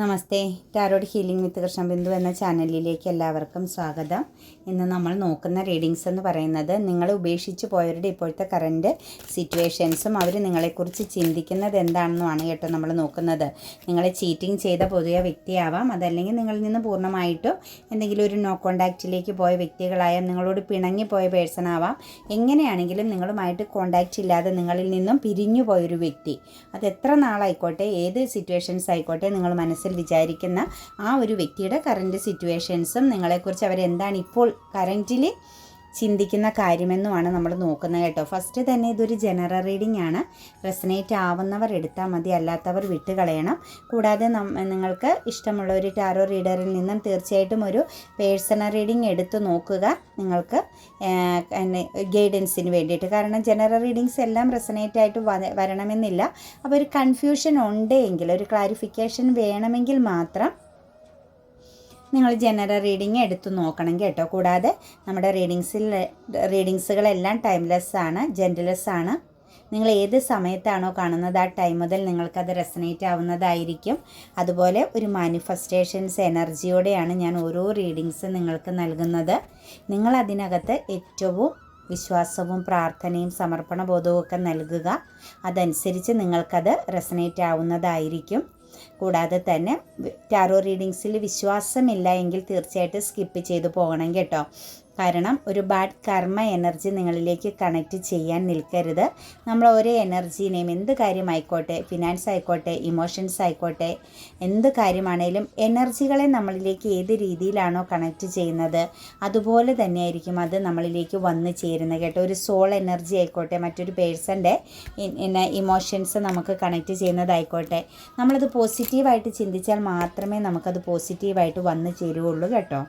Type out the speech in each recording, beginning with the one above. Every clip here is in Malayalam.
Namaste. Tarot healing with Krishnabindu എന്ന ചാനലിലേക്ക് എല്ലാവർക്കും സ്വാഗതം. ഇന്ന് നമ്മൾ നോക്കുന്ന റീഡിങ്സ് എന്ന് പറയുന്നത് നിങ്ങൾ ഉപേക്ഷിച്ച് പോയവരുടെ ഇപ്പോഴത്തെ കറന്റ് സിറ്റുവേഷൻസും അവർ നിങ്ങളെക്കുറിച്ച് ചിന്തിക്കുന്നത് എന്താണെന്നുമാണ് കേട്ടോ നമ്മൾ നോക്കുന്നത്. നിങ്ങൾ ചീറ്റിംഗ് ചെയ്ത പൊതുവെ വ്യക്തിയാവാം. അതല്ലെങ്കിൽ നിങ്ങളിൽ നിന്ന് പൂർണമായിട്ടും എന്തെങ്കിലും ഒരു നോ കോണ്ടാക്റ്റിലേക്ക് പോയ വ്യക്തികളായാം നിങ്ങളോട് പിണങ്ങി പോയ പേഴ്സൺ ആവാം. എങ്ങനെയാണെങ്കിലും നിങ്ങളുമായിട്ട് കോണ്ടാക്റ്റ് ഇല്ലാതെ നിങ്ങളിൽ നിന്നും പിരിഞ്ഞു പോയൊരു വ്യക്തി. അത് എത്ര നാളായിക്കോട്ടെ ഏത് സിറ്റുവേഷൻസ് ആയിക്കോട്ടെ നിങ്ങൾ മനസ്സിൽ വിചാരിക്കുന്ന ആ ഒരു വ്യക്തിയുടെ കറന്റ് സിറ്റുവേഷൻസും നിങ്ങളെക്കുറിച്ച് അവരെന്താണ് ഇപ്പോൾ കറന്റിൽ ചിന്തിക്കുന്ന കാര്യമെന്നുമാണ് നമ്മൾ നോക്കുന്നത് കേട്ടോ. ഫസ്റ്റ് തന്നെ ഇതൊരു ജനറൽ റീഡിംഗ് ആണ്. റെസനേറ്റ് ആവുന്നവർ എടുത്താൽ മതി അല്ലാത്തവർ വിട്ടുകളയണം കൂടാതെ നിങ്ങൾക്ക് ഇഷ്ടമുള്ള ഒരു ടാറോ റീഡറിൽ നിന്നും തീർച്ചയായിട്ടും ഒരു പേഴ്സണൽ റീഡിംഗ് എടുത്ത് നോക്കുക. നിങ്ങൾക്ക് ഗൈഡൻസിന് വേണ്ടിയിട്ട്. കാരണം ജനറൽ റീഡിങ്സ് എല്ലാം റെസനേറ്റ് ആയിട്ട് വരണമെന്നില്ല. അപ്പോൾ ഒരു കൺഫ്യൂഷൻ ഉണ്ടെങ്കിൽ ഒരു ക്ലാരിഫിക്കേഷൻ വേണമെങ്കിൽ മാത്രം നിങ്ങൾ ജനറൽ റീഡിങ് എടുത്തു നോക്കണം കേട്ടോ. കൂടാതെ നമ്മുടെ റീഡിങ്സിൽ റീഡിങ്സുകളെല്ലാം ടൈംലെസ് ആണ് ജെന്റ്ലെസ് ആണ്. നിങ്ങൾ ഏത് സമയത്താണോ കാണുന്നത് ആ ടൈം മുതൽ നിങ്ങൾക്കത് റെസനേറ്റ് ആവുന്നതായിരിക്കും. അതുപോലെ ഒരു മാനിഫെസ്റ്റേഷൻസ് എനർജിയോടെയാണ് ഞാൻ ഓരോ റീഡിങ്സ് നിങ്ങൾക്ക് നൽകുന്നത്. നിങ്ങൾ അതിനകത്ത് ഏറ്റവും വിശ്വാസവും പ്രാർത്ഥനയും സമർപ്പണ ബോധവും ഒക്കെ നൽകുക. അതനുസരിച്ച് നിങ്ങൾക്കത് റെസനേറ്റ് ആവുന്നതായിരിക്കും. കൂടാതെ തന്നെ ടാറോ റീഡിങ്സിൽ വിശ്വാസമില്ല എങ്കിൽ തീർച്ചയായിട്ടും സ്കിപ്പ് ചെയ്തു പോകണം കേട്ടോ. കാരണം ഒരു ബാഡ് കർമ്മ എനർജി നിങ്ങളിലേക്ക് കണക്റ്റ് ചെയ്യാൻ നിൽക്കരുത്. നമ്മൾ ഓരോ എനർജീനെയും എന്ത് കാര്യമായിക്കോട്ടെ ഫിനാൻസ് ആയിക്കോട്ടെ ഇമോഷൻസ് ആയിക്കോട്ടെ എന്ത് കാര്യമാണേലും എനർജികളെ നമ്മളിലേക്ക് ഏത് രീതിയിലാണോ കണക്റ്റ് ചെയ്യുന്നത് അതുപോലെ തന്നെയായിരിക്കും അത് നമ്മളിലേക്ക് വന്നു ചേരുന്നത് കേട്ടോ. ഒരു സോൾ എനർജി ആയിക്കോട്ടെ മറ്റൊരു പേഴ്സന്റെ ഇമോഷൻസ് നമുക്ക് കണക്റ്റ് ചെയ്യുന്നതായിക്കോട്ടെ. നമ്മളത് പോസിറ്റീവായിട്ട് ചിന്തിച്ചാൽ മാത്രമേ നമുക്കത് പോസിറ്റീവായിട്ട് വന്നു ചേരുകയുള്ളൂ കേട്ടോ.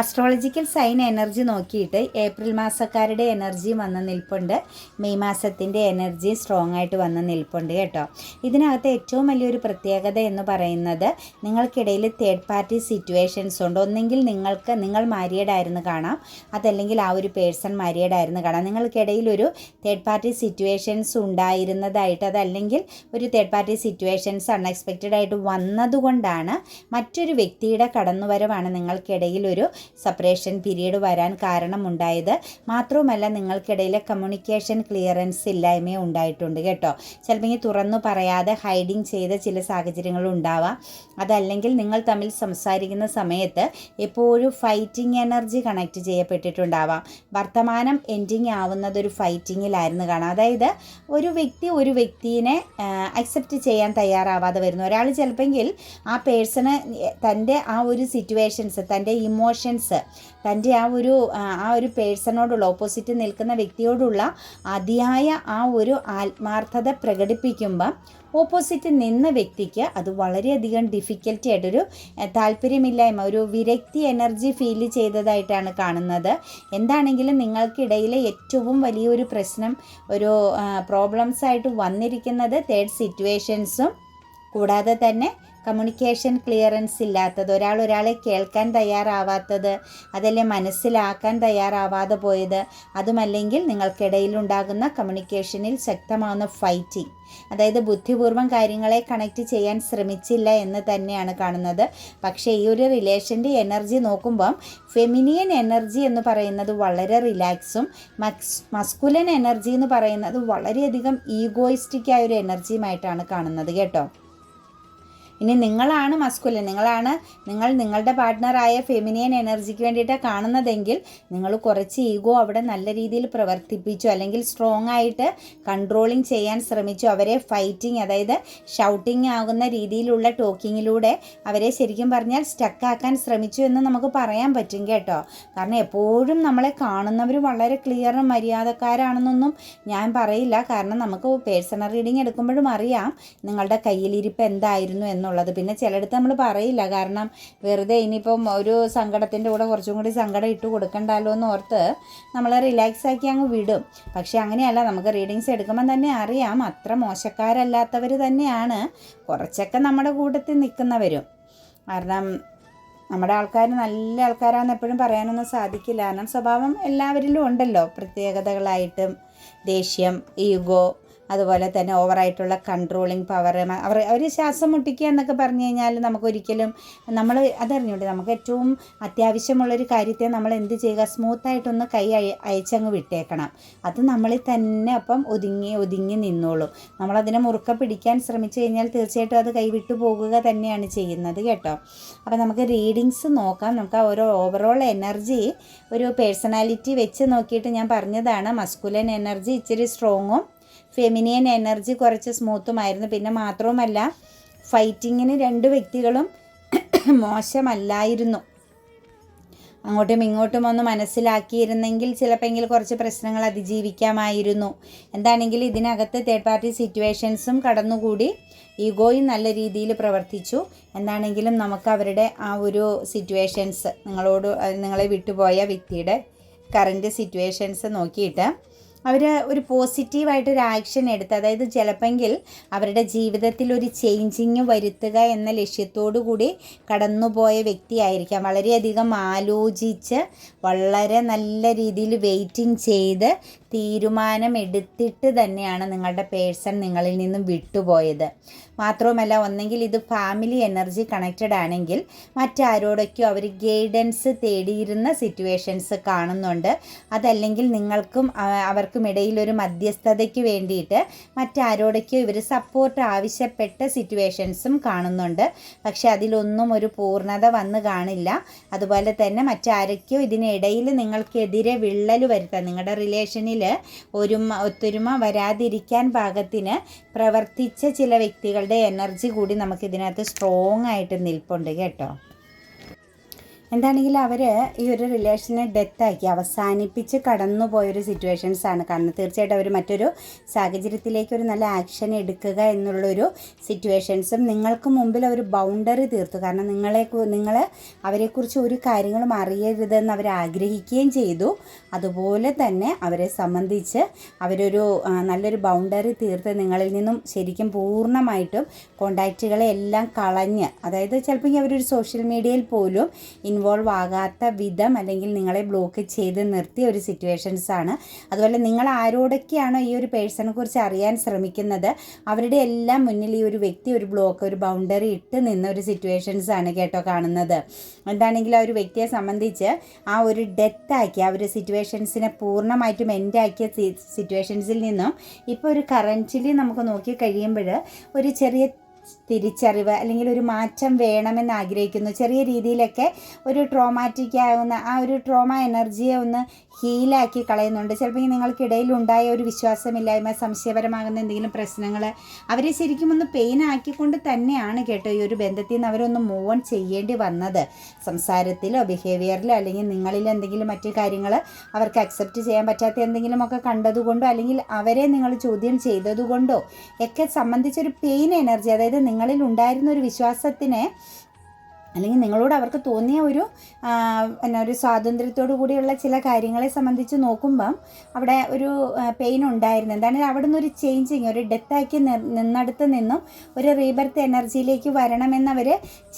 അസ്ട്രോളജിക്കൽ സൈൻ എനർജി നോക്കിയിട്ട് ഏപ്രിൽ മാസക്കാരുടെ എനർജി വന്ന് നിൽപ്പുണ്ട്. മെയ് മാസത്തിന്റെ എനർജി സ്ട്രോങ് ആയിട്ട് വന്ന് നിൽപ്പുണ്ട് കേട്ടോ. ഇതിനകത്ത് ഏറ്റവും വലിയൊരു പ്രത്യേകത എന്ന് പറയുന്നത് നിങ്ങൾക്കിടയിൽ തേർഡ് പാർട്ടി സിറ്റുവേഷൻസ് ഉണ്ട്. ഒന്നെങ്കിൽ നിങ്ങൾക്ക് നിങ്ങൾ മാരിയഡ് ആയിരുന്നു കാണാം. അതല്ലെങ്കിൽ ആ ഒരു പേഴ്സൺ മാരിയഡ് ആയിരുന്നു കാണാം. നിങ്ങൾക്കിടയിൽ ഒരു തേർഡ് പാർട്ടി സിറ്റുവേഷൻസ് ഉണ്ടായിരുന്നതായിട്ട് അതല്ലെങ്കിൽ ഒരു തേർഡ് പാർട്ടി സിറ്റുവേഷൻസ് അൺഎക്സ്പെക്റ്റഡ് ആയിട്ട് വന്നതുകൊണ്ടാണ് മറ്റൊരു വ്യക്തിയുടെ കടന്നുവരവാണ് നിങ്ങൾക്കിടയിൽ ഒരു സെപ്പറേഷൻ പീരീഡ് വരാൻ കാരണമുണ്ടായത്. മാത്രവുമല്ല നിങ്ങൾക്കിടയിലെ കമ്മ്യൂണിക്കേഷൻ ക്ലിയറൻസ് ഇല്ലായ്മ ഉണ്ടായിട്ടുണ്ട് കേട്ടോ. ചിലപ്പോൾ ഈ തുറന്നു പറയാതെ ഹൈഡിങ് ചെയ്ത ചില സാഹചര്യങ്ങൾ ഉണ്ടാവാം. അതല്ലെങ്കിൽ നിങ്ങൾ തമ്മിൽ സംസാരിക്കുന്ന സമയത്ത് എപ്പോഴും ഫൈറ്റിംഗ് എനർജി കണക്ട് ചെയ്യപ്പെട്ടിട്ടുണ്ടാവാം. വർത്തമാനം എൻഡിങ് ആവുന്നത് ഒരു ഫൈറ്റിങ്ങിലായിരുന്നു കാണാം അതായത് ഒരു വ്യക്തി ഒരു വ്യക്തിയെ അക്സെപ്റ്റ് ചെയ്യാൻ തയ്യാറാവാതെ വരുന്നു. ഒരാൾ ചിലപ്പോൾ ആ പേഴ്സണ് തന്റെ ആ ഒരു സിറ്റുവേഷൻസ് തന്റെ ഇമോഷൻസ് തന്റെ ആ ഒരു ആ, ഒരു പേഴ്സണോടുള്ള ഓപ്പോസിറ്റ് നിൽക്കുന്ന വ്യക്തിയോടുള്ള അതിയായ ആ ഒരു ആത്മാർത്ഥത പ്രകടിപ്പിക്കുമ്പം ഓപ്പോസിറ്റ് നിന്ന വ്യക്തിക്ക് അത് വളരെയധികം ഡിഫിക്കൽറ്റി ആയിട്ടൊരു താല്പര്യമില്ലായ്മ ഒരു വിരക്തി എനർജി ഫീൽ ചെയ്തതായിട്ടാണ് കാണുന്നത്. എന്താണെങ്കിലും നിങ്ങൾക്കിടയിലെ ഏറ്റവും വലിയൊരു പ്രശ്നം ഒരു പ്രോബ്ലംസ് ആയിട്ട് വന്നിരിക്കുന്നത് തേർഡ് സിറ്റുവേഷൻസും കൂടാതെ തന്നെ കമ്മ്യൂണിക്കേഷൻ ക്ലിയറൻസ് ഇല്ലാത്തത് ഒരാൾ ഒരാളെ കേൾക്കാൻ തയ്യാറാവാത്തത് അതല്ലേ മനസ്സിലാക്കാൻ തയ്യാറാവാതെ പോയത്. അതുമല്ലെങ്കിൽ നിങ്ങൾക്കിടയിൽ ഉണ്ടാകുന്ന കമ്മ്യൂണിക്കേഷനിൽ ശക്തമാവുന്ന ഫൈറ്റിംഗ് അതായത് ബുദ്ധിപൂർവം കാര്യങ്ങളെ കണക്ട് ചെയ്യാൻ ശ്രമിച്ചില്ല എന്ന് തന്നെയാണ് കാണുന്നത്. പക്ഷേ ഈ ഒരു റിലേഷന്റെ എനർജി നോക്കുമ്പം ഫെമിനിയൻ എനർജി എന്ന് പറയുന്നത് വളരെ റിലാക്സും മസ്കുലൻ എനർജി എന്ന് പറയുന്നത് വളരെയധികം ഈഗോയിസ്റ്റിക്കായ ഒരു എനർജിയുമായിട്ടാണ് കാണുന്നത് കേട്ടോ. ഇനി നിങ്ങളാണ് മസ്കുലൻ നിങ്ങളാണ് നിങ്ങൾ നിങ്ങളുടെ പാർട്ട്ണറായ ഫെമിനിയൻ എനർജിക്ക് വേണ്ടിയിട്ട് കാണുന്നതെങ്കിൽ നിങ്ങൾ കുറച്ച് ഈഗോ അവിടെ നല്ല രീതിയിൽ പ്രവർത്തിപ്പിച്ചു അല്ലെങ്കിൽ സ്ട്രോങ് ആയിട്ട് കൺട്രോളിങ് ചെയ്യാൻ ശ്രമിച്ചു. അവരെ ഫൈറ്റിംഗ് അതായത് ഷൗട്ടിംഗ് ആകുന്ന രീതിയിലുള്ള ടോക്കിങ്ങിലൂടെ അവരെ ശരിക്കും പറഞ്ഞാൽ സ്റ്റക്കാക്കാൻ ശ്രമിച്ചു എന്ന് നമുക്ക് പറയാൻ പറ്റും കേട്ടോ. കാരണം എപ്പോഴും നമ്മളെ കാണുന്നവർ വളരെ ക്ലിയറും മര്യാദക്കാരാണെന്നൊന്നും ഞാൻ പറയില്ല. കാരണം നമുക്ക് പേഴ്സണൽ റീഡിങ് എടുക്കുമ്പോഴും അറിയാം നിങ്ങളുടെ കയ്യിലിരിപ്പ് എന്തായിരുന്നു എന്നുള്ളത്. പിന്നെ ചിലയിടത്ത് നമ്മൾ പറയില്ല. കാരണം വെറുതെ ഇനിയിപ്പം ഒരു സങ്കടത്തിന്റെ കൂടെ കുറച്ചും കൂടി സങ്കടം ഇട്ട് കൊടുക്കണ്ടല്ലോ എന്ന് ഓർത്ത് നമ്മൾ റിലാക്സ് ആക്കി അങ്ങ് വിടും. പക്ഷേ അങ്ങനെയല്ല. നമുക്ക് റീഡിങ്സ് എടുക്കുമ്പോൾ തന്നെ അറിയാം. അത്ര മോശക്കാരല്ലാത്തവർ തന്നെയാണ്. കുറച്ചൊക്കെ നമ്മുടെ കൂട്ടത്തിൽ നിൽക്കുന്നവരും. കാരണം നമ്മുടെ ആൾക്കാർ നല്ല ആൾക്കാരാണെന്ന് എപ്പോഴും പറയാനൊന്നും സാധിക്കില്ല. കാരണം സ്വഭാവം എല്ലാവരിലും ഉണ്ടല്ലോ. പ്രത്യേകതകളായിട്ടും ദേഷ്യം ഈഗോ അതുപോലെ തന്നെ ഓവറായിട്ടുള്ള കൺട്രോളിങ് പവർ അവർ അവർ ശ്വാസം മുട്ടിക്കുക എന്നൊക്കെ പറഞ്ഞു കഴിഞ്ഞാൽ നമുക്കൊരിക്കലും നമ്മൾ അതറിഞ്ഞൂടെ നമുക്ക് ഏറ്റവും അത്യാവശ്യമുള്ളൊരു കാര്യത്തെ നമ്മൾ എന്ത് ചെയ്യുക സ്മൂത്തായിട്ടൊന്ന് കൈ അയ അയച്ചങ്ങ് വിട്ടേക്കണം. അത് നമ്മളിൽ തന്നെ അപ്പം ഒതുങ്ങി ഒതുങ്ങി നിന്നോളും. നമ്മളതിനെ മുറുക്ക പിടിക്കാൻ ശ്രമിച്ചു കഴിഞ്ഞാൽ തീർച്ചയായിട്ടും അത് കൈവിട്ടു പോകുക തന്നെയാണ് ചെയ്യുന്നത് കേട്ടോ. അപ്പോൾ നമുക്ക് റീഡിങ്സ് നോക്കാം. നമുക്ക് ഓരോ ഓവറോൾ എനർജി ഒരു പേഴ്സണാലിറ്റി വെച്ച് നോക്കിയിട്ട് ഞാൻ പറഞ്ഞതാണ്. മസ്കുലൻ എനർജി ഇച്ചിരി സ്ട്രോങ്ങും ഫെമിനിയൻ എനർജി കുറച്ച് സ്മൂത്തുമായിരുന്നു പിന്നെ മാത്രവുമല്ല ഫൈറ്റിങ്ങിന് രണ്ട് വ്യക്തികളും മോശമല്ലായിരുന്നു. അങ്ങോട്ടും ഇങ്ങോട്ടും ഒന്ന് മനസ്സിലാക്കിയിരുന്നെങ്കിൽ ചിലപ്പോൾ കുറച്ച് പ്രശ്നങ്ങൾ അതിജീവിക്കാമായിരുന്നു. എന്താണെങ്കിൽ ഇതിനകത്ത് തേർഡ് പാർട്ടി സിറ്റുവേഷൻസും കടന്നുകൂടി ഈഗോയും നല്ല രീതിയിൽ പ്രവർത്തിച്ചു. എന്താണെങ്കിലും നമുക്ക് അവരുടെ ആ ഒരു സിറ്റുവേഷൻസ് നിങ്ങളോട് നിങ്ങളെ വിട്ടുപോയ വ്യക്തിയുടെ കറന്റ് സിറ്റുവേഷൻസ് നോക്കിയിട്ട് അവർ ഒരു പോസിറ്റീവായിട്ടൊരു ആക്ഷൻ എടുത്ത് അതായത് ചിലപ്പെങ്കിൽ അവരുടെ ജീവിതത്തിൽ ഒരു ചേഞ്ചിങ് വരുത്തുക എന്ന ലക്ഷ്യത്തോടു കൂടി കടന്നുപോയ വ്യക്തിയായിരിക്കാം. വളരെയധികം ആലോചിച്ച് വളരെ നല്ല രീതിയിൽ വെയിറ്റിംഗ് ചെയ്ത് തീരുമാനം എടുത്തിട്ട് തന്നെയാണ് നിങ്ങളുടെ പേഴ്സൺ നിങ്ങളിൽ നിന്നും വിട്ടുപോയത്. മാത്രവുമല്ല ഒന്നെങ്കിൽ ഇത് ഫാമിലി എനർജി കണക്റ്റഡ് ആണെങ്കിൽ മറ്റാരോടൊക്കെയോ അവർ ഗൈഡൻസ് തേടിയിരുന്ന സിറ്റുവേഷൻസ് കാണുന്നുണ്ട്. അതല്ലെങ്കിൽ നിങ്ങൾക്കും അവർക്കും ഇടയിൽ ഒരു മധ്യസ്ഥതയ്ക്ക് വേണ്ടിയിട്ട് മറ്റാരോടൊക്കെയോ ഇവർ സപ്പോർട്ട് ആവശ്യപ്പെട്ട സിറ്റുവേഷൻസും കാണുന്നുണ്ട്. പക്ഷെ അതിലൊന്നും ഒരു പൂർണത വന്ന് കാണില്ല. അതുപോലെ തന്നെ മറ്റാരൊക്കെയോ ഇതിനിടയിൽ നിങ്ങൾക്കെതിരെ വിള്ളൽ വരുത്താം നിങ്ങളുടെ റിലേഷനിൽ ഒരുമ ഒത്തൊരുമ വരാതിരിക്കാൻ പാകത്തിന് പ്രവർത്തിച്ച ചില വ്യക്തികളുടെ എനർജി കൂടി നമുക്കിതിനകത്ത് സ്ട്രോങ് ആയിട്ട് നിൽപ്പുണ്ട് കേട്ടോ. എന്താണെങ്കിലും അവർ ഈ ഒരു റിലേഷനെ ഡെത്താക്കി അവസാനിപ്പിച്ച് കടന്നു പോയൊരു സിറ്റുവേഷൻസാണ് കാരണം തീർച്ചയായിട്ടും അവർ മറ്റൊരു സാഹചര്യത്തിലേക്ക് ഒരു നല്ല ആക്ഷൻ എടുക്കുക എന്നുള്ളൊരു സിറ്റുവേഷൻസും നിങ്ങൾക്ക് മുമ്പിൽ അവർ ബൗണ്ടറി തീർത്തു. കാരണം നിങ്ങളെ നിങ്ങൾ അവരെക്കുറിച്ച് ഒരു കാര്യങ്ങളും അറിയരുതെന്ന് അവർ ആഗ്രഹിക്കുകയും ചെയ്തു. അതുപോലെ തന്നെ അവരെ സംബന്ധിച്ച് അവരൊരു നല്ലൊരു ബൗണ്ടറി തീർത്ത് നിങ്ങളിൽ നിന്നും ശരിക്കും പൂർണമായിട്ടും കോണ്ടാക്റ്റുകളെ എല്ലാം കളഞ്ഞ് അതായത് ചിലപ്പോൾ അവരൊരു സോഷ്യൽ മീഡിയയിൽ പോലും ഇൻവോൾവ് ആകാത്ത വിധം അല്ലെങ്കിൽ നിങ്ങളെ ബ്ലോക്ക് ചെയ്ത് നിർത്തിയ ഒരു സിറ്റുവേഷൻസ് ആണ്. അതുപോലെ നിങ്ങൾ ആരോടൊക്കെയാണോ ഈ ഒരു പേഴ്സണെ കുറിച്ച് അറിയാൻ ശ്രമിക്കുന്നത് അവരുടെ എല്ലാം മുന്നിൽ ഈ ഒരു വ്യക്തി ഒരു ബ്ലോക്ക് ഒരു ബൗണ്ടറി ഇട്ട് നിന്ന ഒരു സിറ്റുവേഷൻസ് ആണ് കേട്ടോ കാണുന്നത്. എന്താണെങ്കിലും ആ ഒരു വ്യക്തിയെ സംബന്ധിച്ച് ആ ഒരു ഡെത്താക്കി ആ ഒരു സിറ്റുവേഷൻസിനെ പൂർണമായിട്ടും എൻഡാക്കിയ സിറ്റുവേഷൻസിൽ നിന്നും ഇപ്പോൾ ഒരു കറന്റിലി നമുക്ക് നോക്കി കഴിയുമ്പോൾ ഒരു ചെറിയ തിരിച്ചറിവ് അല്ലെങ്കിൽ ഒരു മാറ്റം വേണമെന്ന് ആഗ്രഹിക്കുന്നു. ചെറിയ രീതിയിലൊക്കെ ഒരു ട്രോമാറ്റിക് ആവുന്ന ആ ഒരു ട്രോമ എനർജിയെ ഒന്ന് ഹീലാക്കി കളയുന്നുണ്ട്. ചിലപ്പോൾ ഈ നിങ്ങൾക്കിടയിൽ ഉണ്ടായ ഒരു വിശ്വാസമില്ലായ്മ സംശയപരമാകുന്ന എന്തെങ്കിലും പ്രശ്നങ്ങൾ അവരെ ശരിക്കും ഒന്ന് പെയിൻ ആക്കിക്കൊണ്ട് തന്നെയാണ് കേട്ടോ ഈ ഒരു ബന്ധത്തിൽ നിന്ന് അവരൊന്ന് മൂവ് ഓൺ ചെയ്യേണ്ടി വന്നത്. സംസാരത്തിലോ ബിഹേവിയറിലോ അല്ലെങ്കിൽ നിങ്ങളിൽ എന്തെങ്കിലും മറ്റു കാര്യങ്ങൾ അവർക്ക് അക്സെപ്റ്റ് ചെയ്യാൻ പറ്റാത്ത എന്തെങ്കിലുമൊക്കെ കണ്ടതുകൊണ്ടോ അല്ലെങ്കിൽ അവരെ നിങ്ങൾ ചോദ്യം ചെയ്തതുകൊണ്ടോ ഒക്കെ സംബന്ധിച്ചൊരു പെയിൻ എനർജി അതായത് നിങ്ങളിൽ ഉണ്ടായിരുന്ന ഒരു വിശ്വാസത്തിനെ അല്ലെങ്കിൽ നിങ്ങളോട് അവർക്ക് തോന്നിയ ഒരു എന്നാ ഒരു സ്വാതന്ത്ര്യത്തോടു കൂടിയുള്ള ചില കാര്യങ്ങളെ സംബന്ധിച്ച് നോക്കുമ്പം അവിടെ ഒരു പെയിൻ ഉണ്ടായിരുന്നു. എന്താണ് അവിടെ നിന്ന് ഒരു ചേഞ്ചിങ് ഒരു ഡെത്താക്കി നിന്നടുത്ത് നിന്നും ഒരു റീബർത്ത് എനർജിയിലേക്ക് വരണമെന്ന് അവർ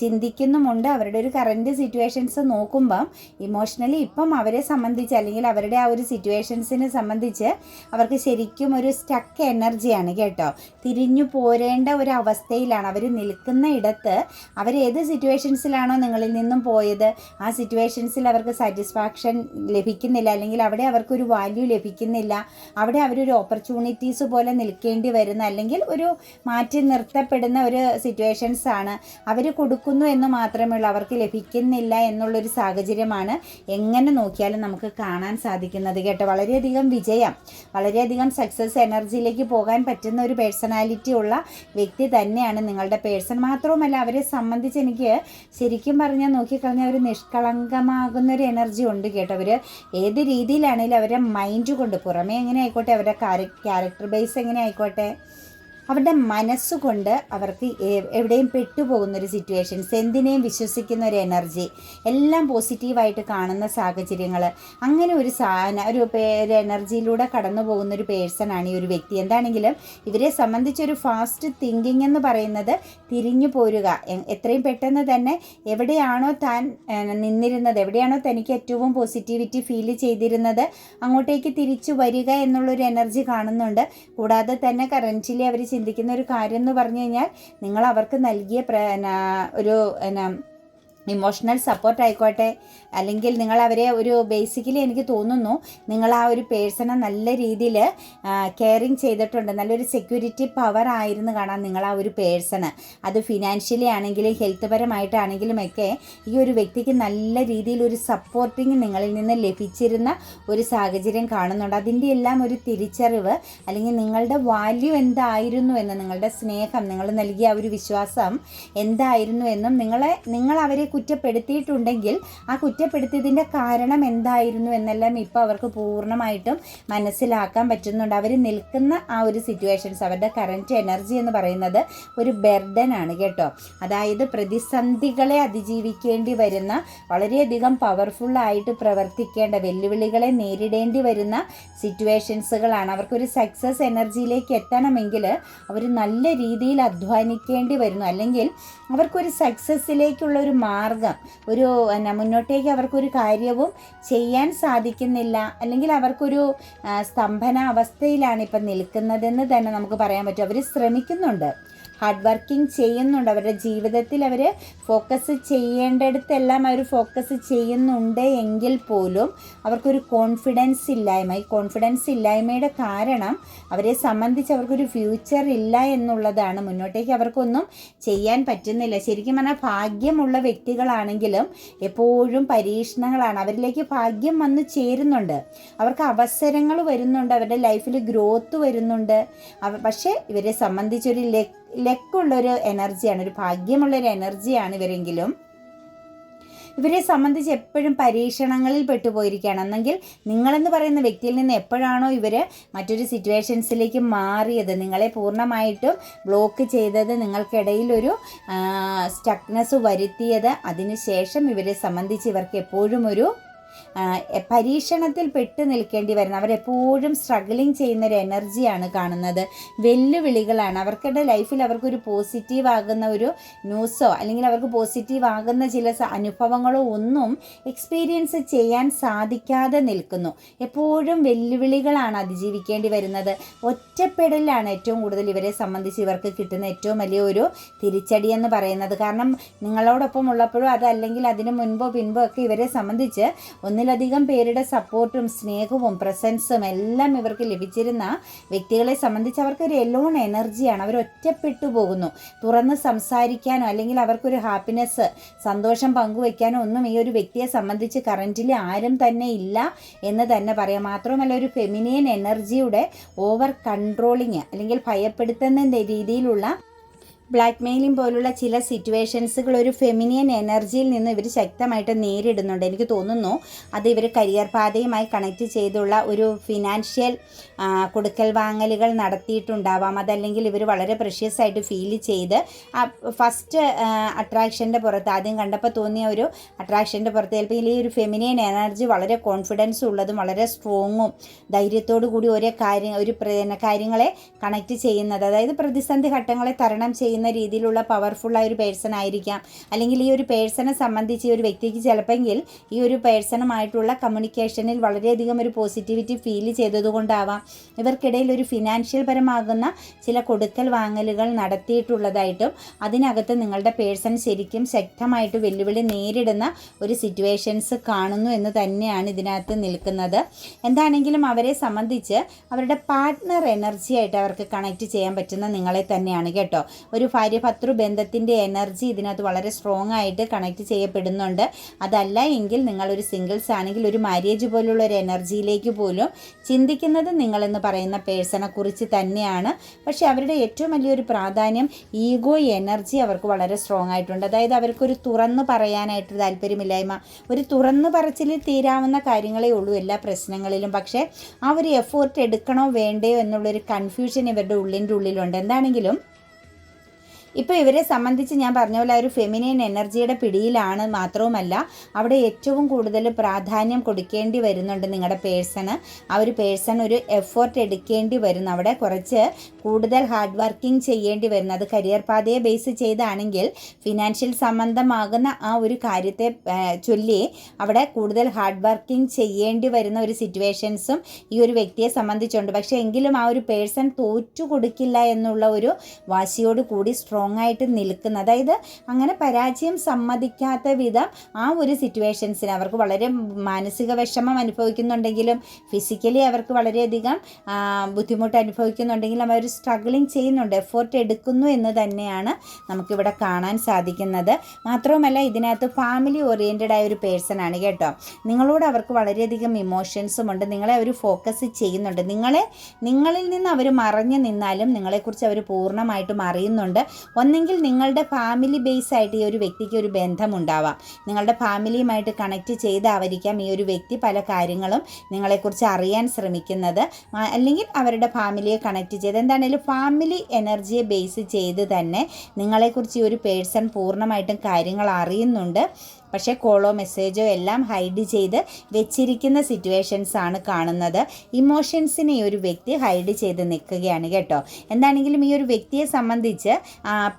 ചിന്തിക്കുന്നുമുണ്ട്. അവരുടെ ഒരു കറന്റ് സിറ്റുവേഷൻസ് നോക്കുമ്പം ഇമോഷണലി ഇപ്പം അവരെ സംബന്ധിച്ച് അല്ലെങ്കിൽ അവരുടെ ആ ഒരു സിറ്റുവേഷൻസിനെ സംബന്ധിച്ച് അവർക്ക് ശരിക്കും ഒരു സ്റ്റക്ക് എനർജിയാണ് കേട്ടോ. തിരിഞ്ഞു പോരേണ്ട ഒരു അവസ്ഥയിലാണ്. അവർ നിൽക്കുന്ന ഇടത്ത് അവർ ഏത് സിറ്റുവേഷൻസ് സിറ്റുവേഷൻസിലാണോ നിങ്ങളിൽ നിന്നും പോയത്? ആ സിറ്റുവേഷൻസിൽ അവർക്ക് സാറ്റിസ്ഫാക്ഷൻ ലഭിക്കുന്നില്ല. അല്ലെങ്കിൽ അവിടെ അവർക്കൊരു വാല്യൂ ലഭിക്കുന്നില്ല. അവിടെ അവരൊരു ഓപ്പർച്യൂണിറ്റീസ് പോലെ നിൽക്കേണ്ടി വരുന്ന അല്ലെങ്കിൽ ഒരു മാറ്റി നിർത്തപ്പെടുന്ന ഒരു സിറ്റുവേഷൻസ് ആണ്. അവർ കൊടുക്കുന്നു എന്ന് മാത്രമേ ഉള്ളൂ അവർക്ക് ലഭിക്കുന്നില്ല എന്നുള്ളൊരു സാഹചര്യമാണ് എങ്ങനെ നോക്കിയാലും നമുക്ക് കാണാൻ സാധിക്കുന്നത് കേട്ടോ. വളരെയധികം വിജയം വളരെയധികം സക്സസ് എനർജിയിലേക്ക് പോകാൻ പറ്റുന്ന ഒരു പേഴ്സണാലിറ്റി ഉള്ള വ്യക്തി തന്നെയാണ് നിങ്ങളുടെ പേഴ്സൺ മാത്രവുമല്ല അവരെ സംബന്ധിച്ച് എനിക്ക് ശരിക്കും പറഞ്ഞാൽ നോക്കിക്കളഞ്ഞാൽ ഒരു നിഷ്കളങ്കമാകുന്ന ഒരു എനർജി ഉണ്ട് കേട്ടോ അവർ ഏത് രീതിയിലാണെങ്കിലും അവരെ മൈൻഡ് കൊണ്ട് പുറമേ എങ്ങനെ ആയിക്കോട്ടെ അവരുടെ ക്യാരക്ടർ ബേസ് എങ്ങനെ ആയിക്കോട്ടെ. അവരുടെ മനസ്സുകൊണ്ട് അവർക്ക് എവിടെയും പെട്ടുപോകുന്ന ഒരു സിറ്റുവേഷൻസ് എന്തിനേയും വിശ്വസിക്കുന്ന ഒരു എനർജി എല്ലാം പോസിറ്റീവായിട്ട് കാണുന്ന സാഹചര്യങ്ങൾ അങ്ങനെ ഒരു സാധന ഒരു ഒരു എനർജിയിലൂടെ കടന്നു പോകുന്ന ഒരു പേഴ്സണാണ് ഈ ഒരു വ്യക്തി. എന്താണെങ്കിലും ഇവരെ സംബന്ധിച്ചൊരു ഫാസ്റ്റ് തിങ്കിങ് എന്ന് പറയുന്നത് തിരിഞ്ഞു പോരുക. എത്രയും പെട്ടെന്ന് തന്നെ എവിടെയാണോ താൻ നിന്നിരുന്നത് എവിടെയാണോ തനിക്ക് ഏറ്റവും പോസിറ്റിവിറ്റി ഫീൽ ചെയ്തിരുന്നത് അങ്ങോട്ടേക്ക് തിരിച്ചു വരിക എന്നുള്ളൊരു എനർജി കാണുന്നുണ്ട്. കൂടാതെ തന്നെ കറന്റിലി അവർ ചിന്തിക്കുന്ന ഒരു കാര്യം എന്ന് പറഞ്ഞു കഴിഞ്ഞാൽ നിങ്ങൾ അവർക്ക് നൽകിയ ഒരു എന്നാ ഇമോഷണൽ സപ്പോർട്ട് ആയിക്കോട്ടെ അല്ലെങ്കിൽ നിങ്ങൾ അവരെ ഒരു ബേസിക്കലി എനിക്ക് തോന്നുന്നു നിങ്ങൾ ആ ഒരു പേഴ്സണെ നല്ല രീതിയിൽ കെയറിങ് ചെയ്തിട്ടുണ്ട് നല്ലൊരു സെക്യൂരിറ്റി പവർ ആയിരുന്നു കാണാൻ നിങ്ങൾ ആ ഒരു പേഴ്സണ് അത് ഫിനാൻഷ്യലി ആണെങ്കിലും ഹെൽത്ത് പരമായിട്ടാണെങ്കിലും ഒക്കെ ഈ ഒരു വ്യക്തിക്ക് നല്ല രീതിയിൽ ഒരു സപ്പോർട്ടിങ് നിങ്ങളിൽ നിന്ന് ലഭിച്ചിരുന്ന ഒരു സാഹചര്യം കാണുന്നുണ്ട്. അതിന്റെ എല്ലാം ഒരു തിരിച്ചറിവ് അല്ലെങ്കിൽ നിങ്ങളുടെ വാല്യൂ എന്തായിരുന്നു എന്ന് നിങ്ങളുടെ സ്നേഹം നിങ്ങൾ നൽകിയ ആ ഒരു വിശ്വാസം എന്തായിരുന്നു എന്നും നിങ്ങളെ നിങ്ങൾ അവരെ കുറ്റപ്പെടുത്തിയിട്ടുണ്ടെങ്കിൽ ആ കുറ്റപ്പെടുത്തിയതിന്റെ കാരണം എന്തായിരുന്നു എന്നെല്ലാം ഇപ്പോൾ അവർക്ക് പൂർണമായിട്ടും മനസ്സിലാക്കാൻ പറ്റുന്നുണ്ട്. അവർ നിൽക്കുന്ന ആ ഒരു സിറ്റുവേഷൻസ് അവരുടെ കറന്റ് എനർജി എന്ന് പറയുന്നത് ഒരു ബെർഡൻ ആണ് കേട്ടോ. അതായത് പ്രതിസന്ധികളെ അതിജീവിക്കേണ്ടി വരുന്ന വളരെയധികം പവർഫുള്ളായിട്ട് പ്രവർത്തിക്കേണ്ട വെല്ലുവിളികളെ നേരിടേണ്ടി വരുന്ന സിറ്റുവേഷൻസുകളാണ് അവർക്കൊരു സക്സസ് എനർജിയിലേക്ക് എത്തണമെങ്കിൽ അവർ നല്ല രീതിയിൽ അധ്വാനിക്കേണ്ടി വരുന്നു. അല്ലെങ്കിൽ അവർക്കൊരു സക്സസ്സിലേക്കുള്ള ഒരു മാർഗം ഒരു എന്നാ മുന്നോട്ടേക്ക് അവർക്കൊരു കാര്യവും ചെയ്യാൻ സാധിക്കുന്നില്ല. അല്ലെങ്കിൽ അവർക്കൊരു സ്തംഭന അവസ്ഥയിലാണ് ഇപ്പം നിൽക്കുന്നതെന്ന് തന്നെ നമുക്ക് പറയാൻ പറ്റും. അവർ ശ്രമിക്കുന്നുണ്ട്. ഹാർഡ് വർക്കിംഗ് ചെയ്യുന്നുണ്ട്. അവരുടെ ജീവിതത്തിൽ അവർ ഫോക്കസ് ചെയ്യേണ്ടടുത്തെല്ലാം അവർ ഫോക്കസ് ചെയ്യുന്നുണ്ട് എങ്കിൽ പോലും അവർക്കൊരു കോൺഫിഡൻസ് ഇല്ലായ്മ. ഈ കോൺഫിഡൻസ് ഇല്ലായ്മയുടെ കാരണം അവരെ സംബന്ധിച്ച് അവർക്കൊരു ഫ്യൂച്ചർ ഇല്ല എന്നുള്ളതാണ്. മുന്നോട്ടേക്ക് അവർക്കൊന്നും ചെയ്യാൻ പറ്റുന്നില്ല. ശരിക്കും പറഞ്ഞാൽ ഭാഗ്യമുള്ള വ്യക്തികളാണെങ്കിലും എപ്പോഴും പരീക്ഷണങ്ങളാണ്. അവരിലേക്ക് ഭാഗ്യം വന്ന് ചേരുന്നുണ്ട്. അവർക്ക് അവസരങ്ങൾ വരുന്നുണ്ട്. അവരുടെ ലൈഫിൽ ഗ്രോത്ത് വരുന്നുണ്ട്. പക്ഷേ ഇവരെ സംബന്ധിച്ചൊരു ലെക് ലെക്കുള്ളൊരു എനർജിയാണ് ഒരു ഭാഗ്യമുള്ളൊരു എനർജിയാണ് ഇവരെങ്കിലും. ഇവരെ സംബന്ധിച്ച് എപ്പോഴും പരീക്ഷണങ്ങളിൽ പെട്ടുപോയിരിക്കുകയാണ്. എന്നെങ്കിൽ നിങ്ങളെന്ന് പറയുന്ന വ്യക്തിയിൽ നിന്ന് എപ്പോഴാണോ ഇവർ മറ്റൊരു സിറ്റുവേഷൻസിലേക്ക് മാറിയത് നിങ്ങളെ പൂർണമായിട്ടും ബ്ലോക്ക് ചെയ്തത് നിങ്ങൾക്കിടയിൽ ഒരു സ്റ്റക്നെസ് വരുത്തിയത് അതിനുശേഷം ഇവരെ സംബന്ധിച്ച് ഇവർക്ക് എപ്പോഴും ഒരു പരീക്ഷണത്തിൽ പെട്ട് നിൽക്കേണ്ടി വരുന്ന അവരെപ്പോഴും സ്ട്രഗിളിങ് ചെയ്യുന്ന ഒരു എനർജിയാണ് കാണുന്നത്. വെല്ലുവിളികളാണ്. അവർക്കുടെ ലൈഫിൽ അവർക്കൊരു പോസിറ്റീവ് ആകുന്ന ഒരു ന്യൂസോ അല്ലെങ്കിൽ അവർക്ക് പോസിറ്റീവ് ആകുന്ന ചില അനുഭവങ്ങളോ ഒന്നും എക്സ്പീരിയൻസ് ചെയ്യാൻ സാധിക്കാതെ നിൽക്കുന്നു. എപ്പോഴും വെല്ലുവിളികളാണ് അതിജീവിക്കേണ്ടി വരുന്നത്. ഒറ്റപ്പെടലാണ് ഏറ്റവും കൂടുതൽ ഇവരെ സംബന്ധിച്ച് ഇവർക്ക് കിട്ടുന്ന ഏറ്റവും വലിയ ഒരു തിരിച്ചടി എന്ന് പറയുന്നത്. കാരണം നിങ്ങളോടൊപ്പം ഉള്ളപ്പോഴും അതല്ലെങ്കിൽ അതിന് മുൻപോ പിൻപോ ഒക്കെ ഇവരെ സംബന്ധിച്ച് ഒന്നിലധികം പേരുടെ സപ്പോർട്ടും സ്നേഹവും പ്രസൻസും എല്ലാം ഇവർക്ക് ലഭിച്ചിരുന്ന വ്യക്തികളെ സംബന്ധിച്ച് അവർക്ക് അവർക്കൊരു എലോൺ എനർജിയാണ് അവർ ഒറ്റപ്പെട്ടു പോകുന്നു. തുറന്ന് സംസാരിക്കാനോ അല്ലെങ്കിൽ അവർക്കൊരു ഹാപ്പിനെസ് സന്തോഷം പങ്കുവെക്കാനോ ഒന്നും ഈ ഒരു വ്യക്തിയെ സംബന്ധിച്ച് കറന്റിൽ ആരും തന്നെ ഇല്ല എന്ന് തന്നെ പറയാം. മാത്രമല്ല ഒരു ഫെമിനിയൻ എനർജിയുടെ ഓവർ കൺട്രോളിങ് അല്ലെങ്കിൽ ഭയപ്പെടുത്തുന്ന രീതിയിലുള്ള ബ്ലാക്ക് മെയിലിംഗ് പോലുള്ള ചില സിറ്റുവേഷൻസുകൾ ഒരു ഫെമിനിയൻ എനർജിയിൽ നിന്ന് ഇവർ ശക്തമായിട്ട് നേരിടുന്നുണ്ട്. എനിക്ക് തോന്നുന്നു അത് ഇവർ കരിയർ പാതയുമായി കണക്ട് ചെയ്തുള്ള ഒരു ഫിനാൻഷ്യൽ കൊടുക്കൽ വാങ്ങലുകൾ നടത്തിയിട്ടുണ്ടാവാം. അതല്ലെങ്കിൽ ഇവർ വളരെ പ്രഷ്യസ് ആയിട്ട് ഫീൽ ചെയ്ത് ഫസ്റ്റ് അട്രാക്ഷന്റെ പുറത്ത് ആദ്യം കണ്ടപ്പോൾ തോന്നിയ ഒരു അട്രാക്ഷന്റെ പുറത്ത് ചിലപ്പോൾ ഈ ഒരു ഫെമിനിയൻ എനർജി വളരെ കോൺഫിഡൻസ് ഉള്ളതും വളരെ സ്ട്രോങ്ങും ധൈര്യത്തോടു കൂടി ഓരോ കാര്യം ഒരു കാര്യങ്ങളെ കണക്ട് ചെയ്യുന്നത് അതായത് പ്രതിസന്ധി ഘട്ടങ്ങളെ തരണം ചെയ്യുന്ന രീതിയിലുള്ള പവർഫുള്ളായ ഒരു പേഴ്സൺ ആയിരിക്കാം. അല്ലെങ്കിൽ ഈ ഒരു പേഴ്സണെ സംബന്ധിച്ച് ഈ ഒരു വ്യക്തിക്ക് ചിലപ്പെങ്കിൽ ഈ ഒരു പേഴ്സണുമായിട്ടുള്ള കമ്മ്യൂണിക്കേഷനിൽ വളരെയധികം ഒരു പോസിറ്റിവിറ്റി ഫീൽ ചെയ്തതുകൊണ്ടാവാം. ഇവർക്കിടയിൽ ഒരു ഫിനാൻഷ്യൽ പരമാകുന്ന ചില കൊടുക്കൽ വാങ്ങലുകൾ നടത്തിയിട്ടുള്ളതായിട്ടും അതിനകത്ത് നിങ്ങളുടെ പേഴ്സൺ ശരിക്കും ശക്തമായിട്ട് വെല്ലുവിളി നേരിടുന്ന ഒരു സിറ്റുവേഷൻസ് കാണുന്നു എന്ന് തന്നെയാണ് ഇതിനകത്ത് നിൽക്കുന്നത്. എന്താണെങ്കിലും അവരെ സംബന്ധിച്ച് അവരുടെ പാർട്ട്ണർ എനർജി ആയിട്ട് അവർക്ക് കണക്ട് ചെയ്യാൻ പറ്റുന്ന നിങ്ങളെ തന്നെയാണ് കേട്ടോ. ഒരു ഭാര്യ ഭർത്തൃ ബന്ധത്തിന്റെ എനർജി ഇതിനകത്ത് വളരെ സ്ട്രോങ് ആയിട്ട് കണക്ട് ചെയ്യപ്പെടുന്നുണ്ട്. അതല്ല എങ്കിൽ നിങ്ങളൊരു സിംഗിൾസ് ആണെങ്കിൽ ഒരു മാര്യേജ് പോലുള്ള ഒരു എനർജിയിലേക്ക് പോലും ചിന്തിക്കുന്നത് നിങ്ങളെന്ന് പറയുന്ന പേഴ്സണെ കുറിച്ച് തന്നെയാണ്. പക്ഷേ അവരുടെ ഏറ്റവും വലിയൊരു പ്രാധാന്യം ഈഗോ എനർജി അവർക്ക് വളരെ സ്ട്രോങ് ആയിട്ടുണ്ട്. അതായത് അവർക്കൊരു തുറന്നു പറയാനായിട്ട് താല്പര്യമില്ലായ്മ ഒരു തുറന്നു പറച്ചിലിൽ തീരാവുന്ന കാര്യങ്ങളേ ഉള്ളൂ എല്ലാ പ്രശ്നങ്ങളിലും. പക്ഷേ ആ ഒരു എഫേർട്ട് എടുക്കണോ വേണ്ടയോ എന്നുള്ളൊരു കൺഫ്യൂഷൻ ഇവരുടെ ഉള്ളിന്റെ ഉള്ളിലുണ്ട്. എന്താണെങ്കിലും ഇപ്പോൾ ഇവരെ സംബന്ധിച്ച് ഞാൻ പറഞ്ഞ പോലെ ഒരു ഫെമിനിൻ എനർജിയുടെ പിടിയിലാണ് മാത്രവുമല്ല അവിടെ ഏറ്റവും കൂടുതൽ പ്രാധാന്യം കൊടുക്കേണ്ടി വരുന്നുണ്ട് നിങ്ങളുടെ പേഴ്സണ് ആ ഒരു പേഴ്സൺ ഒരു എഫേർട്ട് എടുക്കേണ്ടി വരുന്നു. അവിടെ കുറച്ച് കൂടുതൽ ഹാർഡ് വർക്കിംഗ് ചെയ്യേണ്ടി വരുന്നു. അത് കരിയർ പാതയെ ബേസ് ചെയ്താണെങ്കിൽ ഫിനാൻഷ്യൽ സംബന്ധമാകുന്ന ആ ഒരു കാര്യത്തെ ചൊല്ലി അവിടെ കൂടുതൽ ഹാർഡ് വർക്കിംഗ് ചെയ്യേണ്ടി വരുന്ന ഒരു സിറ്റുവേഷൻസും ഈ ഒരു വ്യക്തിയെ സംബന്ധിച്ചുണ്ട്. പക്ഷേ എങ്കിലും ആ ഒരു പേഴ്സൺ തോറ്റു കൊടുക്കില്ല എന്നുള്ള ഒരു വാശിയോട് കൂടി സ്ട്രോങ് ആയിട്ട് നിൽക്കുന്ന അതായത് അങ്ങനെ പരാജയം സമ്മതിക്കാത്ത വിധം ആ ഒരു സിറ്റുവേഷൻസിന് അവർക്ക് വളരെ മാനസിക വിഷമം അനുഭവിക്കുന്നുണ്ടെങ്കിലും ഫിസിക്കലി അവർക്ക് വളരെയധികം ബുദ്ധിമുട്ട് അനുഭവിക്കുന്നുണ്ടെങ്കിലും അവർ സ്ട്രഗിളിങ് ചെയ്യുന്നുണ്ട് എഫേർട്ട് എടുക്കുന്നു എന്ന് തന്നെയാണ് നമുക്കിവിടെ കാണാൻ സാധിക്കുന്നത്. മാത്രവുമല്ല ഇതിനകത്ത് ഫാമിലി ഓറിയന്റഡ് ആയ ഒരു പേഴ്സൺ ആണ് കേട്ടോ. നിങ്ങളോട് അവർക്ക് വളരെയധികം ഇമോഷൻസും ഉണ്ട്. നിങ്ങളെ അവർ ഫോക്കസ് ചെയ്യുന്നുണ്ട്. നിങ്ങളെ നിങ്ങളിൽ നിന്ന് അവർ മറഞ്ഞു നിന്നാലും നിങ്ങളെക്കുറിച്ച് അവർ പൂർണമായിട്ടും അറിയുന്നുണ്ട്. ഒന്നെങ്കിൽ നിങ്ങളുടെ ഫാമിലി ബേസ് ആയിട്ട് ഈ ഒരു വ്യക്തിക്ക് ഒരു ബന്ധമുണ്ടാവാം. നിങ്ങളുടെ ഫാമിലിയുമായിട്ട് കണക്ട് ചെയ്തായിരിക്കാം ഈ ഒരു വ്യക്തി പല കാര്യങ്ങളും നിങ്ങളെക്കുറിച്ച് അറിയാൻ ശ്രമിക്കുന്നത്. അല്ലെങ്കിൽ അവരുടെ ഫാമിലിയെ കണക്ട് ചെയ്ത് എന്താണെങ്കിലും ഫാമിലി എനർജിയെ ബേസ് ചെയ്ത് തന്നെ നിങ്ങളെക്കുറിച്ച് ഈ ഒരു പേഴ്സൺ പൂർണമായിട്ടും കാര്യങ്ങൾ അറിയുന്നുണ്ട്. പക്ഷേ കോളോ മെസ്സേജോ എല്ലാം ഹൈഡ് ചെയ്ത് വെച്ചിരിക്കുന്ന സിറ്റുവേഷൻസ് ആണ് കാണുന്നത്. ഇമോഷൻസിനെ ഒരു വ്യക്തി ഹൈഡ് ചെയ്ത് നിൽക്കുകയാണ് കേട്ടോ. എന്താണെങ്കിലും ഈ ഒരു വ്യക്തിയെ സംബന്ധിച്ച്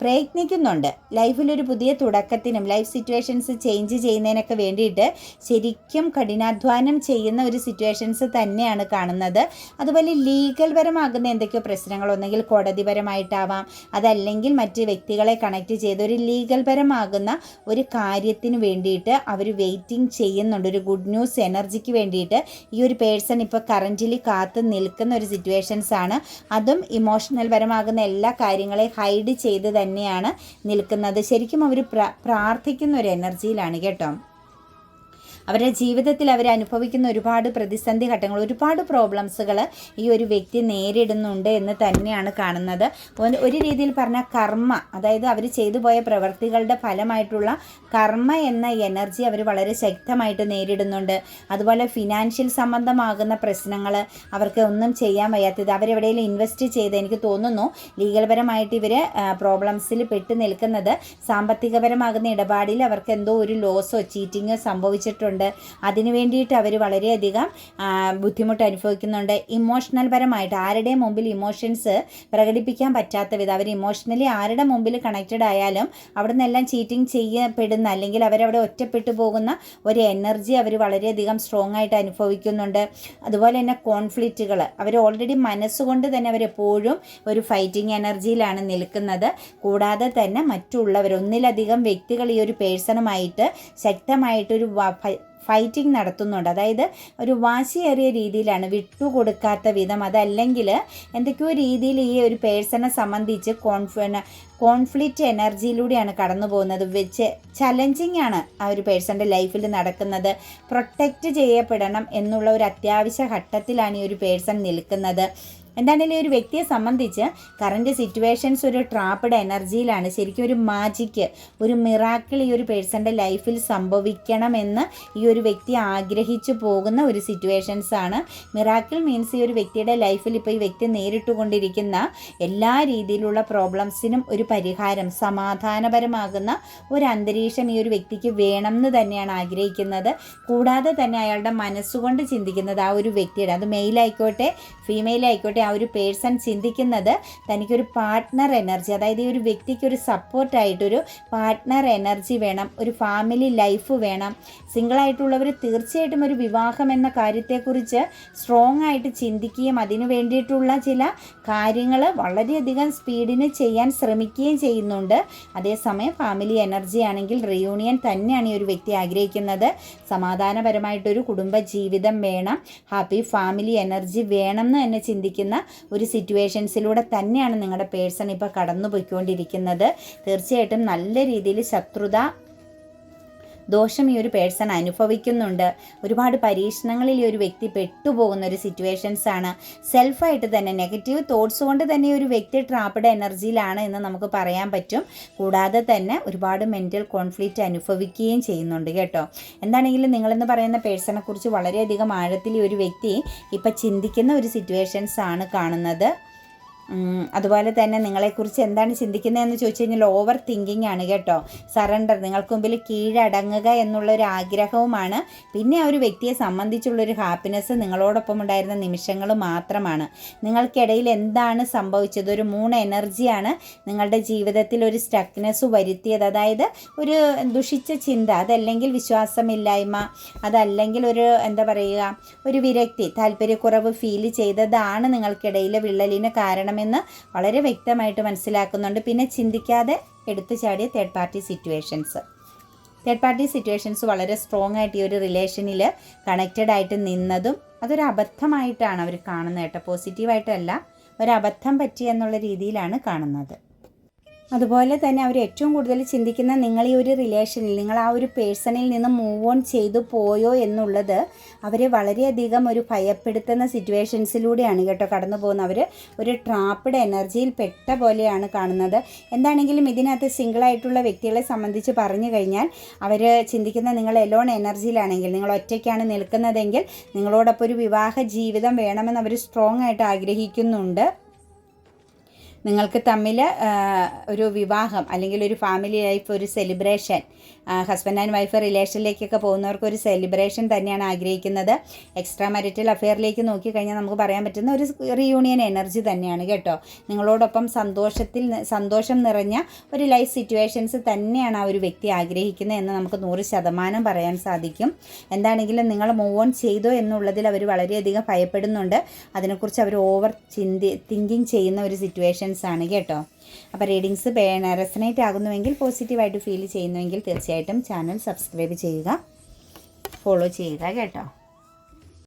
പ്രയത്നിക്കുന്നുണ്ട്. ലൈഫിലൊരു പുതിയ തുടക്കത്തിനും ലൈഫ് സിറ്റുവേഷൻസ് ചേഞ്ച് ചെയ്യുന്നതിനൊക്കെ വേണ്ടിയിട്ട് ശരിക്കും കഠിനാധ്വാനം ചെയ്യുന്ന ഒരു സിറ്റുവേഷൻസ് തന്നെയാണ് കാണുന്നത്. അതുപോലെ ലീഗൽ പരമാകുന്ന എന്തൊക്കെയോ പ്രശ്നങ്ങൾ ഒന്നെങ്കിൽ കോടതിപരമായിട്ടാവാം അതല്ലെങ്കിൽ മറ്റ് വ്യക്തികളെ കണക്ട് ചെയ്ത് ഒരു ലീഗൽ പരമാകുന്ന ഒരു കാര്യത്തിന് വേണ്ടി വേണ്ടിയിട്ട് അവർ വെയിറ്റിംഗ് ചെയ്യുന്നുണ്ട്. ഒരു ഗുഡ് ന്യൂസ് എനർജിക്ക് വേണ്ടിയിട്ട് ഈ ഒരു പേഴ്സൺ ഇപ്പോൾ കറന്റിലി കാത്ത് നിൽക്കുന്ന ഒരു സിറ്റുവേഷൻസ് ആണ്. അതും ഇമോഷണൽ പരമാകുന്ന എല്ലാ കാര്യങ്ങളെയും ഹൈഡ് ചെയ്ത് തന്നെയാണ് നിൽക്കുന്നത്. ശരിക്കും അവർ പ്രാർത്ഥിക്കുന്ന ഒരു എനർജിയിലാണ് കേട്ടോ. അവരുടെ ജീവിതത്തിൽ അവർ അനുഭവിക്കുന്ന ഒരുപാട് പ്രതിസന്ധി ഘട്ടങ്ങൾ ഒരുപാട് പ്രോബ്ലംസുകൾ ഈ ഒരു വ്യക്തി നേരിടുന്നുണ്ട് എന്ന് തന്നെയാണ് കാണുന്നത്. ഒരു രീതിയിൽ പറഞ്ഞാൽ കർമ്മ അതായത് അവർ ചെയ്തു പോയ പ്രവൃത്തികളുടെ ഫലമായിട്ടുള്ള കർമ്മ എന്ന എനർജി അവർ വളരെ ശക്തമായിട്ട് നേരിടുന്നുണ്ട്. അതുപോലെ ഫിനാൻഷ്യൽ സംബന്ധമാകുന്ന പ്രശ്നങ്ങൾ അവർക്ക് ഒന്നും ചെയ്യാൻ വയ്യാത്തത് അവരെവിടെയെങ്കിലും ഇൻവെസ്റ്റ് ചെയ്ത് എനിക്ക് തോന്നുന്നു ലീഗൽപരമായിട്ട് ഇവർ പ്രോബ്ലംസിൽ പെട്ട് നിൽക്കുന്നത് സാമ്പത്തികപരമാകുന്ന ഇടപാടിൽ അവർക്ക് എന്തോ ഒരു ലോസോ ചീറ്റിങ്ങോ സംഭവിച്ചിട്ടുണ്ട് അനുഭവിക്കുന്നുണ്ട് അതിന് വേണ്ടിയിട്ട് അവർ വളരെയധികം ബുദ്ധിമുട്ട് അനുഭവിക്കുന്നുണ്ട്. ഇമോഷണൽ പരമായിട്ട് ആരുടെ മുമ്പിൽ ഇമോഷൻസ് പ്രകടിപ്പിക്കാൻ പറ്റാത്ത വിധം അവർ ഇമോഷണലി ആരുടെ മുമ്പിൽ കണക്റ്റഡ് ആയാലും അവിടെ നിന്നെല്ലാം ചീറ്റിംഗ് ചെയ്യപ്പെടുന്ന അല്ലെങ്കിൽ അവരവിടെ ഒറ്റപ്പെട്ടു പോകുന്ന ഒരു എനർജി അവർ വളരെയധികം സ്ട്രോങ് ആയിട്ട് അനുഭവിക്കുന്നുണ്ട്. അതുപോലെ തന്നെ കോൺഫ്ലിക്റ്റുകൾ അവർ ഓൾറെഡി മനസ്സുകൊണ്ട് തന്നെ അവരെപ്പോഴും ഒരു ഫൈറ്റിംഗ് എനർജിയിലാണ് നിൽക്കുന്നത്. കൂടാതെ തന്നെ മറ്റുള്ളവർ ഒന്നിലധികം വ്യക്തികൾ ഈ ഒരു പേഴ്സണുമായിട്ട് ശക്തമായിട്ടൊരു ഫൈറ്റിംഗ് നടത്തുന്നുണ്ട്. അതായത് ഒരു വാശിയേറിയ രീതിയിലാണ് വിട്ടുകൊടുക്കാത്ത വിധം അതല്ലെങ്കിൽ എന്തൊക്കെയോ രീതിയിൽ ഈ ഒരു പേഴ്സണെ സംബന്ധിച്ച് കോൺഫിഡ കോൺഫ്ലിക്റ്റ് എനർജിയിലൂടെയാണ് കടന്നു പോകുന്നത് വെച്ച് ചലഞ്ചിങ് ആണ് ആ ഒരു പേഴ്സന്റെ ലൈഫിൽ നടക്കുന്നത്. പ്രൊട്ടക്റ്റ് ചെയ്യപ്പെടണം എന്നുള്ള ഒരു അത്യാവശ്യ ഘട്ടത്തിലാണ് ഈ ഒരു പേഴ്സൺ നിൽക്കുന്നത്. എന്താണെങ്കിലും ഒരു വ്യക്തിയെ സംബന്ധിച്ച് കറന്റ് സിറ്റുവേഷൻസ് ഒരു ട്രാപ്പഡ് എനർജിയിലാണ് ശരിക്കും ഒരു മാജിക്ക് ഒരു മിറാക്കിൾ ഈ ഒരു പേഴ്സന്റെ ലൈഫിൽ സംഭവിക്കണമെന്ന് ഈ ഒരു വ്യക്തി ആഗ്രഹിച്ചു പോകുന്ന ഒരു സിറ്റുവേഷൻസ് ആണ്. മിറാക്കിൾ മീൻസ് ഈ ഒരു വ്യക്തിയുടെ ലൈഫിൽ ഇപ്പോൾ ഈ വ്യക്തി നേരിട്ടുകൊണ്ടിരിക്കുന്ന എല്ലാ രീതിയിലുള്ള പ്രോബ്ലംസിനും ഒരു പരിഹാരം സമാധാനപരമാകുന്ന ഒരു അന്തരീക്ഷം ഈ ഒരു വ്യക്തിക്ക് വേണം എന്ന് തന്നെയാണ് ആഗ്രഹിക്കുന്നത്. കൂടാതെ തന്നെ അയാളുടെ മനസ്സുകൊണ്ട് ചിന്തിക്കുന്നത് ആ ഒരു വ്യക്തിയുടെ അത് മെയിലായിക്കോട്ടെ ഫീമെയിൽ ആയിക്കോട്ടെ ആ ഒരു പേഴ്സൺ ചിന്തിക്കുന്നത് തനിക്കൊരു പാർട്ട്ണർ എനർജി അതായത് ഈ ഒരു വ്യക്തിക്ക് ഒരു സപ്പോർട്ടായിട്ടൊരു പാർട്ട്ണർ എനർജി വേണം ഒരു ഫാമിലി ലൈഫ് വേണം. സിംഗിളായിട്ടുള്ളവർ തീർച്ചയായിട്ടും ഒരു വിവാഹം എന്ന കാര്യത്തെക്കുറിച്ച് സ്ട്രോങ് ആയിട്ട് ചിന്തിക്കുകയും അതിനു വേണ്ടിയിട്ടുള്ള ചില കാര്യങ്ങൾ വളരെയധികം സ്പീഡിന് ചെയ്യാൻ ശ്രമിക്കുകയും ചെയ്യുന്നുണ്ട്. അതേസമയം ഫാമിലി എനർജി ആണെങ്കിൽ റിയൂണിയൻ തന്നെയാണ് ഈ ഒരു വ്യക്തി ആഗ്രഹിക്കുന്നത്. സമാധാനപരമായിട്ടൊരു കുടുംബ ജീവിതം വേണം. ഹാപ്പി ഫാമിലി എനർജി വേണം എന്ന് തന്നെ ചിന്തിക്കുന്നു. ചിന്തിക്കുന്ന ഒരു സിറ്റുവേഷൻസിലൂടെ തന്നെയാണ് നിങ്ങളുടെ പേഴ്സൺ ഇപ്പോൾ കടന്നു പോയിക്കൊണ്ടിരിക്കുന്നത് തീർച്ചയായിട്ടും നല്ല രീതിയിൽ ശത്രുത ദോഷം ഈ ഒരു പേഴ്സൺ അനുഭവിക്കുന്നുണ്ട്. ഒരുപാട് പരീക്ഷണങ്ങളിൽ ഈ ഒരു വ്യക്തി പെട്ടുപോകുന്ന ഒരു സിറ്റുവേഷൻസ് ആണ്. സെൽഫായിട്ട് തന്നെ നെഗറ്റീവ് തോട്ട്സ് കൊണ്ട് തന്നെ ഒരു വ്യക്തി ട്രാപ്പഡ് എനർജിയിലാണ് എന്ന് നമുക്ക് പറയാൻ പറ്റും. കൂടാതെ തന്നെ ഒരുപാട് മെന്റൽ കോൺഫ്ലിക്റ്റ് അനുഭവിക്കുകയും ചെയ്യുന്നുണ്ട് കേട്ടോ. എന്താണെങ്കിലും നിങ്ങളെന്ന് പറയുന്ന പേഴ്സണെക്കുറിച്ച് വളരെയധികം ആഴത്തിൽ ഈ ഒരു വ്യക്തി ഇപ്പം ചിന്തിക്കുന്ന ഒരു സിറ്റുവേഷൻസ് ആണ് കാണുന്നത്. അതുപോലെ തന്നെ നിങ്ങളെക്കുറിച്ച് എന്താണ് ചിന്തിക്കുന്നതെന്ന് ചോദിച്ചു കഴിഞ്ഞാൽ ഓവർ തിങ്കിങ് ആണ് കേട്ടോ. സറണ്ടർ നിങ്ങൾക്ക് മുമ്പിൽ കീഴടങ്ങുക എന്നുള്ള ഒരു ആഗ്രഹവുമാണ്. പിന്നെ ആ ഒരു വ്യക്തിയെ സംബന്ധിച്ചുള്ളൊരു ഹാപ്പിനെസ് നിങ്ങളോടൊപ്പം ഉണ്ടായിരുന്ന നിമിഷങ്ങൾ മാത്രമാണ്. നിങ്ങൾക്കിടയിൽ എന്താണ് സംഭവിച്ചത്? ഒരു മൂണ് എനർജിയാണ് നിങ്ങളുടെ ജീവിതത്തിൽ ഒരു സ്റ്റക്നെസ് വരുത്തിയത്. അതായത് ഒരു ദുഷിച്ച ചിന്ത അതല്ലെങ്കിൽ വിശ്വാസമില്ലായ്മ അതല്ലെങ്കിൽ ഒരു എന്താ പറയുക ഒരു വിരക്തി താല്പര്യക്കുറവ് ഫീൽ ചെയ്തതാണ് നിങ്ങൾക്കിടയിലെ വിള്ളലിന് കാരണമെന്ന് വളരെ വ്യക്തമായിട്ട് മനസ്സിലാക്കുന്നുണ്ട്. പിന്നെ ചിന്തിക്കാതെ എടുത്തു ചാടിയ third party situations third party situations വളരെ സ്ട്രോങ് ആയിട്ട് ഈ ഒരു റിലേഷനിൽ കണക്റ്റഡ് ആയിട്ട് നിന്നതും അതൊരു അബദ്ധമായിട്ടാണ് അവർ കാണുന്നത് കേട്ടോ. പോസിറ്റീവായിട്ടല്ല ഒരു അബദ്ധം പറ്റി എന്നുള്ള രീതിയിലാണ് കാണുന്നത്. അതുപോലെ തന്നെ അവർ ഏറ്റവും കൂടുതൽ ചിന്തിക്കുന്ന നിങ്ങൾ ഈ ഒരു റിലേഷനിൽ നിങ്ങൾ ആ ഒരു പേഴ്സണിൽ നിന്ന് മൂവ് ഓൺ ചെയ്തു പോയോ എന്നുള്ളത് അവരെ വളരെയധികം ഒരു ഭയപ്പെടുത്തുന്ന സിറ്റുവേഷൻസിലൂടെയാണ് കേട്ടോ കടന്നു പോകുന്നത്. അവർ ഒരു ട്രാപ്പഡ് എനർജിയിൽ പെട്ട പോലെയാണ് കാണുന്നത്. എന്താണെങ്കിലും ഇതിനകത്ത് സിംഗിളായിട്ടുള്ള വ്യക്തികളെ സംബന്ധിച്ച് പറഞ്ഞു കഴിഞ്ഞാൽ അവർ ചിന്തിക്കുന്ന നിങ്ങൾ എലോൺ എനർജിയിലാണെങ്കിൽ നിങ്ങൾ ഒറ്റയ്ക്കാണ് നിൽക്കുന്നതെങ്കിൽ നിങ്ങളോടൊപ്പം ഒരു വിവാഹ ജീവിതം വേണമെന്ന് അവർ സ്ട്രോങ് ആയിട്ട് ആഗ്രഹിക്കുന്നുണ്ട്. നിങ്ങൾക്ക് തമ്മിൽ ഒരു വിവാഹം അല്ലെങ്കിൽ ഒരു ഫാമിലി ലൈഫ് ഒരു സെലിബ്രേഷൻ ഹസ്ബൻഡ് ആൻഡ് വൈഫ് റിലേഷനിലേക്കൊക്കെ പോകുന്നവർക്ക് ഒരു സെലിബ്രേഷൻ തന്നെയാണ് ആഗ്രഹിക്കുന്നത്. എക്സ്ട്രാ മാരിറ്റൽ അഫെയറിലേക്ക് നോക്കിക്കഴിഞ്ഞാൽ നമുക്ക് പറയാൻ പറ്റുന്ന ഒരു റീയൂണിയൻ എനർജി തന്നെയാണ് കേട്ടോ. നിങ്ങളോടൊപ്പം സന്തോഷത്തിൽ സന്തോഷം നിറഞ്ഞ ഒരു ലൈഫ് സിറ്റുവേഷൻസ് തന്നെയാണ് ആ ഒരു വ്യക്തി ആഗ്രഹിക്കുന്നത് എന്ന് നമുക്ക് നൂറ് ശതമാനം പറയാൻ സാധിക്കും. എന്താണെങ്കിലും നിങ്ങൾ മൂവ് ഓൺ ചെയ്തോ എന്നുള്ളതിൽ അവർ വളരെയധികം ഭയപ്പെടുന്നുണ്ട്. അതിനെക്കുറിച്ച് അവർ ഓവർ ചിന്തി തിങ്കിങ് ചെയ്യുന്ന ഒരു സിറ്റുവേഷൻസ് ആണ് കേട്ടോ. അപ്പോൾ റീഡിങ്സ് റെസനേറ്റ് ആകുന്നുവെങ്കിൽ പോസിറ്റീവായിട്ട് ഫീൽ ചെയ്യുന്നുവെങ്കിൽ തീർച്ചയായിട്ടും ചാനൽ സബ്സ്ക്രൈബ് ചെയ്യുക. ഫോളോ ചെയ്യുക കേട്ടോ.